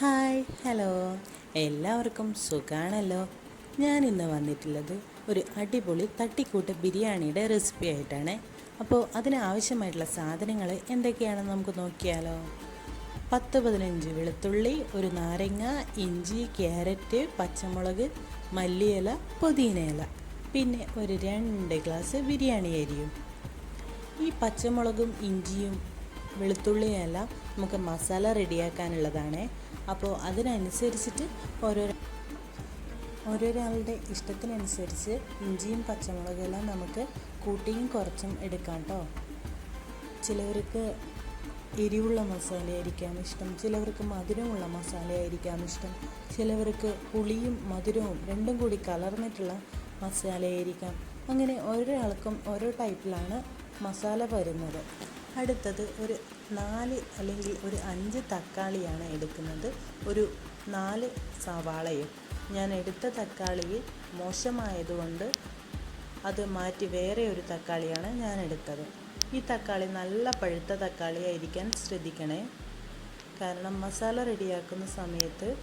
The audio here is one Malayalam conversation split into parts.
Hi hello. എല്ലാവർക്കും സുഖാണല്ലോ. ഞാൻ ഇന്ന് വന്നിട്ടുള്ളത് ഒരു അടിപൊളി തട്ടിക്കൂട്ട് ബിരിയാണിയുടെ റെസിപ്പി ആയിട്ടാണ്. അപ്പോൾ അതിന് ആവശ്യമായിട്ടുള്ള സാധനങ്ങൾ എന്തൊക്കെയാണെന്ന് നമുക്ക് നോക്കിയാലോ? പത്ത് പതിനഞ്ച് വെളുത്തുള്ളി ഒരു നാരങ്ങ ഇഞ്ചി ക്യാരറ്റ് പച്ചമുളക് മല്ലിയില പുതിനയില പിന്നെ ഒരു രണ്ട് ഗ്ലാസ് ബിരിയാണി അരിയും. ഈ പച്ചമുളകും ഇഞ്ചിയും വെളുത്തുള്ളിയും എല്ലാം നമുക്ക് മസാല റെഡിയാക്കാനുള്ളതാണ്. അപ്പോൾ അതിനനുസരിച്ചിട്ട് ഓരോ ഓരോരാളുടെ ഇഷ്ടത്തിനനുസരിച്ച് ഇഞ്ചിയും പച്ചമുളകും എല്ലാം നമുക്ക് കൂട്ടിയും കുറച്ചും എടുക്കാം കേട്ടോ ചിലവർക്ക് എരിവുള്ള മസാലയായിരിക്കാം ഇഷ്ടം ചിലവർക്ക് മധുരമുള്ള മസാലയായിരിക്കാം ഇഷ്ടം ചിലവർക്ക് പുളിയും മധുരവും രണ്ടും കൂടി കലർന്നിട്ടുള്ള മസാലയായിരിക്കാം. അങ്ങനെ ഓരോ ആൾക്കും ഓരോ ടൈപ്പിലാണ് മസാല വരുന്നത്. അടുത്തത് ഒരു നാല് അല്ലെങ്കിൽ ഒരു അഞ്ച് തക്കാളിയാണ് എടുക്കുന്നത്. ഒരു നാല് സവാളയും. ഞാൻ എടുത്ത തക്കാളി മോശമായതുകൊണ്ട് അത് മാറ്റി വേറെ ഒരു തക്കാളിയാണ് ഞാൻ എടുത്തത്. ഈ തക്കാളി നല്ല പഴുത്ത തക്കാളിയായിരിക്കാൻ ശ്രദ്ധിക്കണേ. കാരണം മസാല റെഡിയാക്കുന്ന സമയത്ത്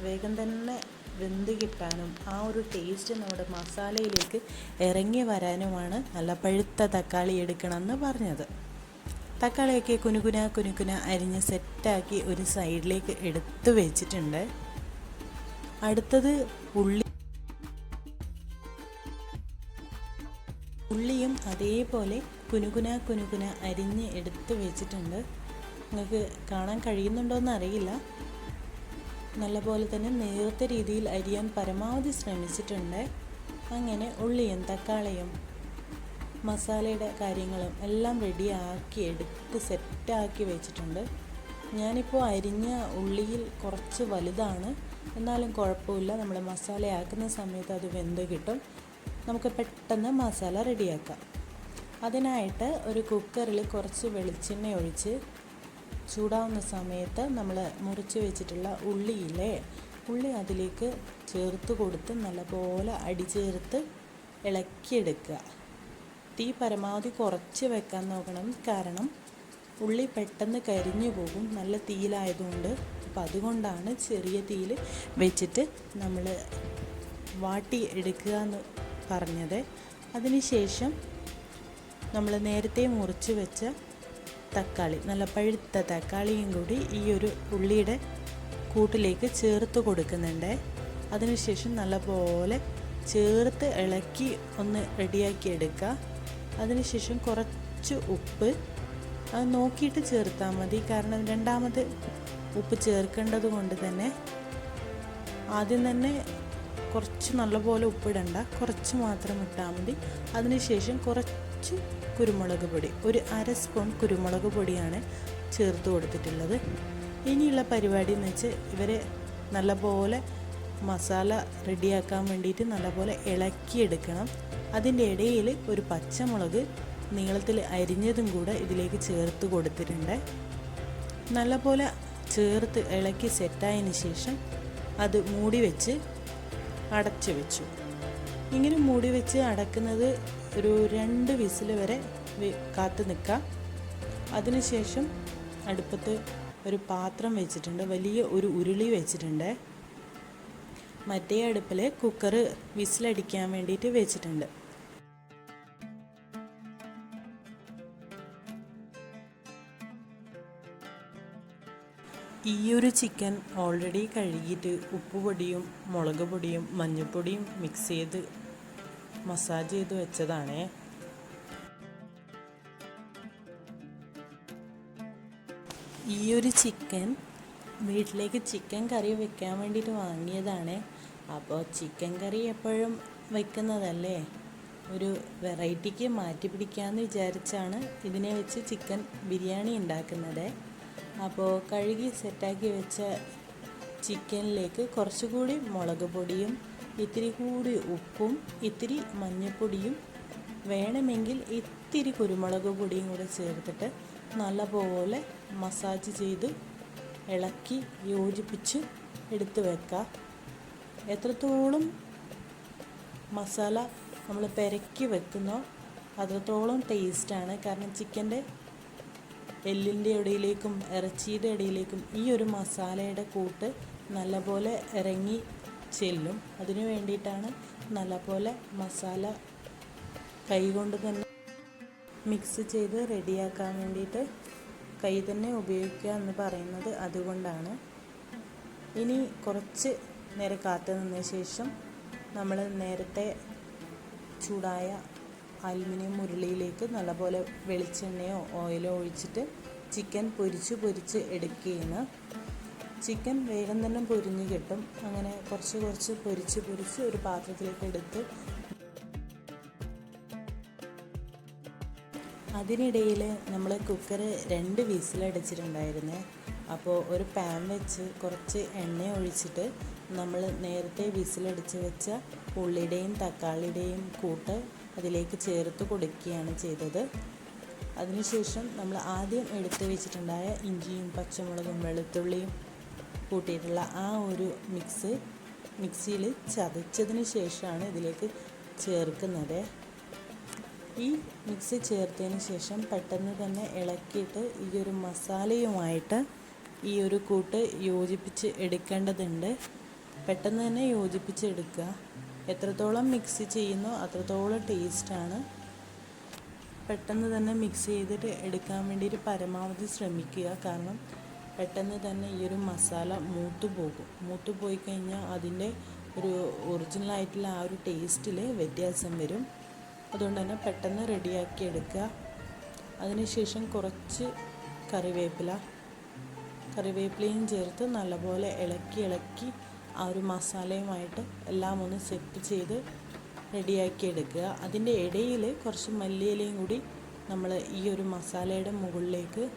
വേഗം തന്നെ വെന്ത് കിട്ടാനും ആ ഒരു ടേസ്റ്റ് നമ്മുടെ മസാലയിലേക്ക് ഇറങ്ങി വരാനുമാണ് നല്ല പഴുത്ത തക്കാളി എടുക്കണമെന്ന് പറഞ്ഞത്. തക്കാളിയൊക്കെ കുനുകുന കുനുകുന അരിഞ്ഞ് സെറ്റാക്കി ഒരു സൈഡിലേക്ക് എടുത്തു വെച്ചിട്ടുണ്ട്. അടുത്തത് ഉള്ളി ഉള്ളിയും അതേപോലെ കുനുകുന കുനുകുന അരിഞ്ഞ് എടുത്തു വെച്ചിട്ടുണ്ട്. നിങ്ങൾക്ക് കാണാൻ കഴിയുന്നുണ്ടോയെന്ന് അറിയില്ല. നല്ലപോലെ തന്നെ നേർത്ത രീതിയിൽ അരിയാൻ പരമാവധി ശ്രമിച്ചിട്ടുണ്ട്. അങ്ങനെ ഉള്ളിയും തക്കാളിയും മസാലയുടെ കാര്യങ്ങളും എല്ലാം റെഡിയാക്കി എടുത്ത് സെറ്റാക്കി വെച്ചിട്ടുണ്ട്. ഞാനിപ്പോൾ അരിഞ്ഞ ഉള്ളിയിൽ കുറച്ച് വലുതാണ്. എന്നാലും കുഴപ്പമില്ല. നമ്മൾ മസാല ആക്കുന്ന സമയത്ത് അത് വെന്ത് കിട്ടും. നമുക്ക് പെട്ടെന്ന് മസാല റെഡിയാക്കാം അതിനായിട്ട് ഒരു കുക്കറിൽ കുറച്ച് വെളിച്ചെണ്ണ ഒഴിച്ച് ചൂടാവുന്ന സമയത്ത് നമ്മൾ മുറിച്ച് വെച്ചിട്ടുള്ള ഉള്ളിയിലെ ഉള്ളി അതിലേക്ക് ചേർത്ത് കൊടുത്ത് നല്ലപോലെ അടിചേർത്ത് ഇളക്കിയെടുക്കുക. തീ പരമാവധി കുറച്ച് വെക്കാൻ നോക്കണം. കാരണം ഉള്ളി പെട്ടെന്ന് കരിഞ്ഞു പോകും. നല്ല തീയിലായതുകൊണ്ട്. അപ്പോൾ അതുകൊണ്ടാണ് ചെറിയ തീയിൽ വെച്ചിട്ട് നമ്മൾ വാട്ടി എടുക്കുക എന്ന് പറഞ്ഞത് അതിനുശേഷം നമ്മൾ നേരത്തെ മുറിച്ച് വെച്ച തക്കാളി നല്ല പഴുത്ത തക്കാളിയും കൂടി ഈ ഒരു ഉള്ളിയുടെ കൂട്ടിലേക്ക് ചേർത്ത് കൊടുക്കുന്നുണ്ട്. അതിനുശേഷം നല്ലപോലെ ചേർത്ത് ഇളക്കി ഒന്ന് റെഡിയാക്കി എടുക്കുക. അതിനുശേഷം കുറച്ച് ഉപ്പ്. അത് നോക്കിയിട്ട് ചേർത്താൽ മതി. കാരണം രണ്ടാമത് ഉപ്പ് ചേർക്കേണ്ടത് കൊണ്ട് തന്നെ ആദ്യം തന്നെ കുറച്ച് നല്ലപോലെ ഉപ്പിടണ്ട. കുറച്ച് മാത്രം ഇട്ടാൽ മതി. അതിനുശേഷം കുറച്ച് കുരുമുളക് പൊടി. ഒരു അര സ്പൂൺ കുരുമുളക് പൊടിയാണ് ചേർത്ത് കൊടുത്തിട്ടുള്ളത്. ഇനിയുള്ള പരിപാടി എന്ന് വെച്ച് ഇവരെ നല്ലപോലെ മസാല റെഡിയാക്കാൻ വേണ്ടിയിട്ട് നല്ലപോലെ ഇളക്കിയെടുക്കണം. അതിന്റെ ഇടയിൽ ഒരു പച്ചമുളക് നീളത്തിൽ അരിഞ്ഞതും കൂടെ ഇതിലേക്ക് ചേർത്ത് കൊടുത്തിട്ടുണ്ട്. നല്ലപോലെ ചേർത്ത് ഇളക്കി സെറ്റായതിന് ശേഷം അത് മൂടി വെച്ച് അടച്ചു വെച്ചു. ഇങ്ങനെ മൂടി വെച്ച് അടക്കുന്നത് ഒരു രണ്ട് വിസിൽ വരെ കാത്തു നിൽക്കാം അതിനുശേഷം അടുപ്പത്ത് ഒരു പാത്രം വെച്ചിട്ടുണ്ട്. വലിയ ഒരു ഉരുളി വെച്ചിട്ടുണ്ട്. മറ്റേ അടുപ്പിൽ കുക്കർ വിസിലടിക്കാൻ വേണ്ടിയിട്ട് വെച്ചിട്ടുണ്ട്. ഈ ഒരു ചിക്കൻ ഓൾറെഡി കഴുകിയിട്ട് ഉപ്പുപൊടിയും മുളക് പൊടിയും മഞ്ഞൾപ്പൊടിയും മിക്സ് ചെയ്ത് മസാജ് ചെയ്ത് വെച്ചതാണേ. ഈ ഒരു ചിക്കൻ വീട്ടിലേക്ക് ചിക്കൻ കറി വെക്കാൻ വേണ്ടിയിട്ട് വാങ്ങിയതാണ്. അപ്പോൾ ചിക്കൻ കറി എപ്പോഴും വെക്കുന്നതല്ലേ? ഒരു വെറൈറ്റിക്ക് മാറ്റി പിടിക്കാമെന്ന് വിചാരിച്ചാണ് ഇതിനെ വെച്ച് ചിക്കൻ ബിരിയാണി ഉണ്ടാക്കുന്നത്. അപ്പോൾ കഴുകി സെറ്റാക്കി വെച്ച ചിക്കനിലേക്ക് കുറച്ചുകൂടി മുളക് പൊടിയും ഇത്തിരി കൂടി ഉപ്പും ഇത്തിരി മഞ്ഞൾപ്പൊടിയും വേണമെങ്കിൽ ഇത്തിരി കുരുമുളക് പൊടിയും കൂടെ ചേർത്തിട്ട് നല്ലപോലെ മസാജ് ചെയ്ത് ഇളക്കി യോജിപ്പിച്ച് എടുത്ത് വെക്കുക എത്രത്തോളം മസാല നമ്മൾ പെരക്കി വെക്കുന്നോ അത്രത്തോളം ടേസ്റ്റാണ് കാരണം ചിക്കന്റെ എല്ലിന്റെ ഇടയിലേക്കും ഇറച്ചിയുടെ ഇടയിലേക്കും ഈ ഒരു മസാലയുടെ കൂട്ട് നല്ലപോലെ ഇറങ്ങി ചെല്ലും. അതിനു വേണ്ടിയിട്ടാണ് നല്ലപോലെ മസാല കൈകൊണ്ട് തന്നെ മിക്സ് ചെയ്ത് റെഡിയാക്കാൻ വേണ്ടിയിട്ട് കൈ തന്നെ ഉപയോഗിക്കുക എന്ന് പറയുന്നത് അതുകൊണ്ടാണ്. ഇനി കുറച്ച് നേരം കാത്തു നിന്ന ശേഷം നമ്മൾ നേരത്തെ ചൂടായ അലുമിനിയം ഉരുളിയിലേക്ക് നല്ലപോലെ വെളിച്ചെണ്ണയോ ഓയിലോ ഒഴിച്ചിട്ട് ചിക്കൻ പൊരിച്ച് പൊരിച്ച് എടുക്കുകയാണ്. ചിക്കൻ വേഗം തന്നെ പൊരിഞ്ഞ് കിട്ടും. അങ്ങനെ കുറച്ച് കുറച്ച് പൊരിച്ച് പൊരിച്ച് ഒരു പാത്രത്തിലേക്ക് എടുത്ത് അതിനിടയിൽ നമ്മൾ കുക്കർ രണ്ട് വീസിലടിച്ചിട്ടുണ്ടായിരുന്നു. അപ്പോൾ ഒരു പാൻ വെച്ച് കുറച്ച് എണ്ണ ഒഴിച്ചിട്ട് നമ്മൾ നേരത്തെ വിസിലടിച്ച് വെച്ച ഉള്ളിയുടെയും തക്കാളിയുടെയും കൂട്ട് അതിലേക്ക് ചേർത്ത് കൊടുക്കുകയാണ് ചെയ്തത്. അതിനുശേഷം നമ്മൾ ആദ്യം എടുത്ത് വെച്ചിട്ടുണ്ടായ ഇഞ്ചിയും പച്ചമുളകും വെളുത്തുള്ളിയും കൂട്ടിയിട്ടുള്ള ആ ഒരു മിക്സ് മിക്സിയിൽ ചതച്ചതിന് ശേഷമാണ് ഇതിലേക്ക് ചേർക്കുന്നത്. ഈ മിക്സ് ചേർത്തതിന് ശേഷം പെട്ടെന്ന് തന്നെ ഇളക്കിയിട്ട് ഈ ഒരു മസാലയുമായിട്ട് ഈ ഒരു കൂട്ട് യോജിപ്പിച്ച് എടുക്കേണ്ടതുണ്ട്. പെട്ടെന്ന് തന്നെ യോജിപ്പിച്ച് എടുക്കുക. എത്രത്തോളം മിക്സ് ചെയ്യുന്നോ അത്രത്തോളം ടേസ്റ്റാണ് പെട്ടെന്ന് തന്നെ മിക്സ് ചെയ്തിട്ട് എടുക്കാൻ വേണ്ടിയിട്ട് പരമാവധി ശ്രമിക്കുക. കാരണം പെട്ടെന്ന് തന്നെ ഈ ഒരു മസാല മൂത്തു പോകും. മൂത്തു പോയി കഴിഞ്ഞാൽ അതിന്റെ ഒരു ഒറിജിനൽ ആയിട്ടുള്ള ആ ഒരു ടേസ്റ്റിൽ വ്യത്യാസം വരും. അതുകൊണ്ട് തന്നെ പെട്ടെന്ന് റെഡിയാക്കി എടുക്കുക. അതിനുശേഷം കുറച്ച് കറിവേപ്പില. കറിവേപ്പിലയും ചേർത്ത് നല്ലപോലെ ഇളക്കി ഇളക്കി ആ ഒരു മസാലയുമായിട്ട് എല്ലാം ഒന്ന് സെറ്റ് ചെയ്ത് റെഡിയാക്കി എടുക്കുക. അതിന്റെ ഇടയിൽ കുറച്ച് മല്ലിയിലയും കൂടി നമ്മൾ ഈ ഒരു മസാലയുടെ മുകളിലേക്ക്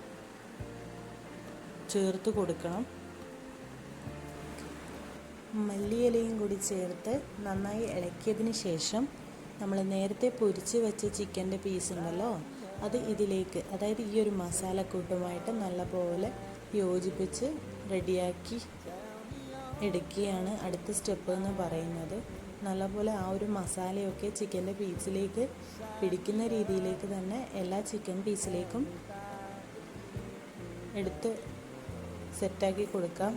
ചേർത്ത് കൊടുക്കണം. മല്ലിയിലയും കൂടി ചേർത്ത് നന്നായി ഇളക്കിയതിന് ശേഷം നമ്മൾ നേരത്തെ പൊരിച്ച് വെച്ച ചിക്കന്റെ പീസ് ഉണ്ടല്ലോ അത് ഇതിലേക്ക് അതായത് ഈ ഒരു മസാലക്കൂട്ടുമായിട്ട് നല്ലപോലെ യോജിപ്പിച്ച് റെഡിയാക്കി എടുക്കുകയാണ് അടുത്ത സ്റ്റെപ്പ് എന്ന് പറയുന്നത്. നല്ലപോലെ ആ ഒരു മസാലയൊക്കെ ചിക്കന്റെ പീസിലേക്ക് പിടിക്കുന്ന രീതിയിലേക്ക് തന്നെ എല്ലാ ചിക്കൻ പീസിലേക്കും എടുത്ത് സെറ്റാക്കി കൊടുക്കാം.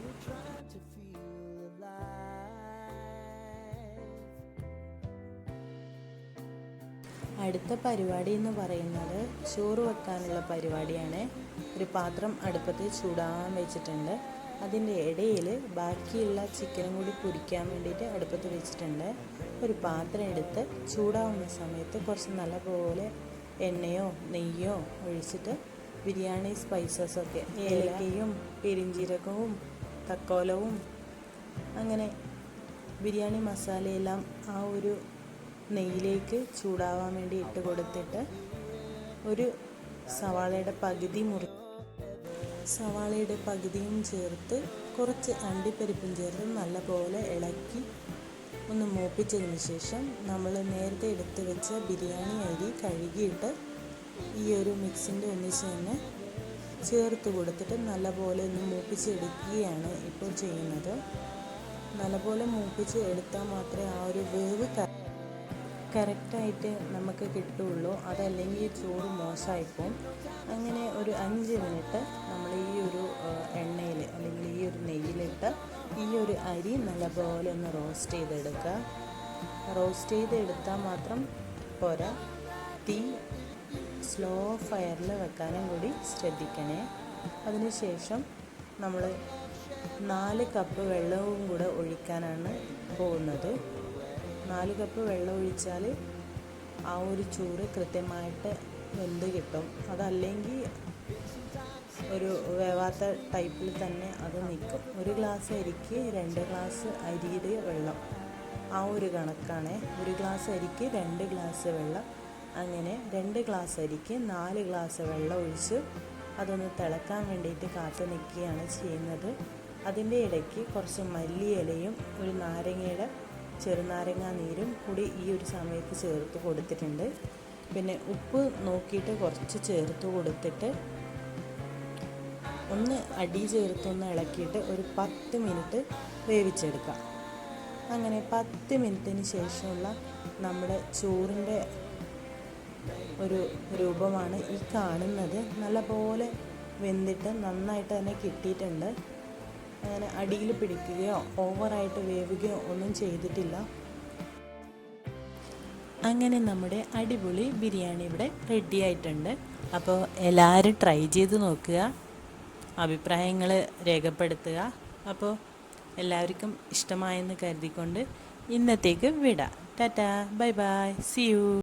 അടുത്ത പരിപാടി എന്ന് പറയുന്നത് ചോറ് വെക്കാനുള്ള പരിപാടിയാണ്. ഒരു പാത്രം അടുപ്പത്ത് ചൂടാൻ വെച്ചിട്ടുണ്ട്. അതിന്റെ ഇടയിൽ ബാക്കിയുള്ള ചിക്കനും കൂടി പൊരിക്കാൻ വേണ്ടിയിട്ട് അടുപ്പത്ത് വെച്ചിട്ടുണ്ട്. ഒരു പാത്രം എടുത്ത് ചൂടാവുന്ന സമയത്ത് കുറച്ച് നല്ലപോലെ എണ്ണയോ നെയ്യോ ഒഴിച്ചിട്ട് ബിരിയാണി സ്പൈസസൊക്കെ ഏലക്കയും പെരിഞ്ചീരകവും തക്കോലവും അങ്ങനെ ബിരിയാണി മസാലയെല്ലാം ആ ഒരു നെയ്യിലേക്ക് ചൂടാവാൻ വേണ്ടി ഇട്ട് കൊടുത്തിട്ട് ഒരു സവാളയുടെ പകുതി മുറി സവാളയുടെ പകുതിയും ചേർത്ത് കുറച്ച് അണ്ടിപ്പരിപ്പും ചേർത്ത് നല്ലപോലെ ഇളക്കി ഒന്ന് മൂപ്പിച്ചതിന് ശേഷം നമ്മൾ നേരത്തെ എടുത്ത് വെച്ച ബിരിയാണി അരി കഴുകിയിട്ട് ഈ ഒരു മിക്സിന്റെ ഒന്നിച്ച് തന്നെ ചേർത്ത് കൊടുത്തിട്ട് നല്ലപോലെ ഒന്ന് മൂപ്പിച്ചെടുക്കുകയാണ് ഇപ്പോൾ ചെയ്യുന്നത്. നല്ലപോലെ മൂപ്പിച്ച് എടുത്താൽ മാത്രമേ ആ ഒരു വേവ് കറക്റ്റായിട്ട് നമുക്ക് കിട്ടുള്ളൂ അതല്ലെങ്കിൽ ചോറ് മോശമായിപ്പോവും. അങ്ങനെ ഒരു അഞ്ച് മിനിറ്റ് നമ്മൾ ഈ ഒരു എണ്ണയിൽ അല്ലെങ്കിൽ ഈ ഒരു നെയ്യിലിട്ട് ഈ ഒരു അരി നല്ലപോലെ ഒന്ന് റോസ്റ്റ് ചെയ്തെടുക്കുക. റോസ്റ്റ് ചെയ്തെടുത്താൽ മാത്രം പോരാ. തീ സ്ലോ ഫയറിൽ വെക്കാനും കൂടി ശ്രദ്ധിക്കണേ. അതിനുശേഷം നമ്മൾ നാല് കപ്പ് വെള്ളവും കൂടെ ഒഴിക്കാനാണ് പോകുന്നത്. നാല് കപ്പ് വെള്ളം ഒഴിച്ചാൽ ആ ഒരു ചോറ് കൃത്യമായിട്ട് വെന്ത് കിട്ടും. അതല്ലെങ്കിൽ ഒരു വേവാത്ത ടൈപ്പിൽ തന്നെ അത് നിൽക്കും. ഒരു ഗ്ലാസ് അരിക്ക് രണ്ട് ഗ്ലാസ് അരിയുടെ വെള്ളം. ആ ഒരു കണക്കാണ്. ഒരു ഗ്ലാസ് അരിക്ക് രണ്ട് ഗ്ലാസ് വെള്ളം. അങ്ങനെ രണ്ട് ഗ്ലാസ് അരിക്ക് നാല് ഗ്ലാസ് വെള്ളം ഒഴിച്ച് അതൊന്ന് തിളക്കാൻ വേണ്ടിയിട്ട് കാത്തു നിൽക്കുകയാണ് ചെയ്യുന്നത്. അതിന്റെ ഇടയ്ക്ക് കുറച്ച് മല്ലിയിലയും ഒരു നാരങ്ങയുടെ ചെറുനാരങ്ങ നീരും കൂടി ഈ ഒരു സമയത്ത് ചേർത്ത് കൊടുത്തിട്ടുണ്ട്. പിന്നെ ഉപ്പ് നോക്കിയിട്ട് കുറച്ച് ചേർത്ത് കൊടുത്തിട്ട് ഒന്ന് അടി ചേർത്തൊന്ന് ഇളക്കിയിട്ട് ഒരു പത്ത് മിനിറ്റ് വേവിച്ചെടുക്കാം. അങ്ങനെ പത്ത് മിനിറ്റിന് ശേഷമുള്ള നമ്മുടെ ചോറിന്റെ ഒരു രൂപമാണ് ഈ കാണുന്നത്. നല്ലപോലെ വെന്തിട്ട് നന്നായിട്ട് തന്നെ കിട്ടിയിട്ടുണ്ട്. അങ്ങനെ അടിയിൽ പിടിക്കുകയോ ഓവറായിട്ട് വേവുകയോ ഒന്നും ചെയ്തിട്ടില്ല. അങ്ങനെ നമ്മുടെ അടിപൊളി ബിരിയാണി ഇവിടെ റെഡി ആയിട്ടുണ്ട്. അപ്പോൾ എല്ലാവരും ട്രൈ ചെയ്ത് നോക്കുക. അഭിപ്രായങ്ങൾ രേഖപ്പെടുത്തുക. അപ്പോൾ എല്ലാവർക്കും ഇഷ്ടമായെന്ന് കരുതിക്കൊണ്ട് ഇന്നത്തേക്ക് വിടാം. Tata bye bye. See you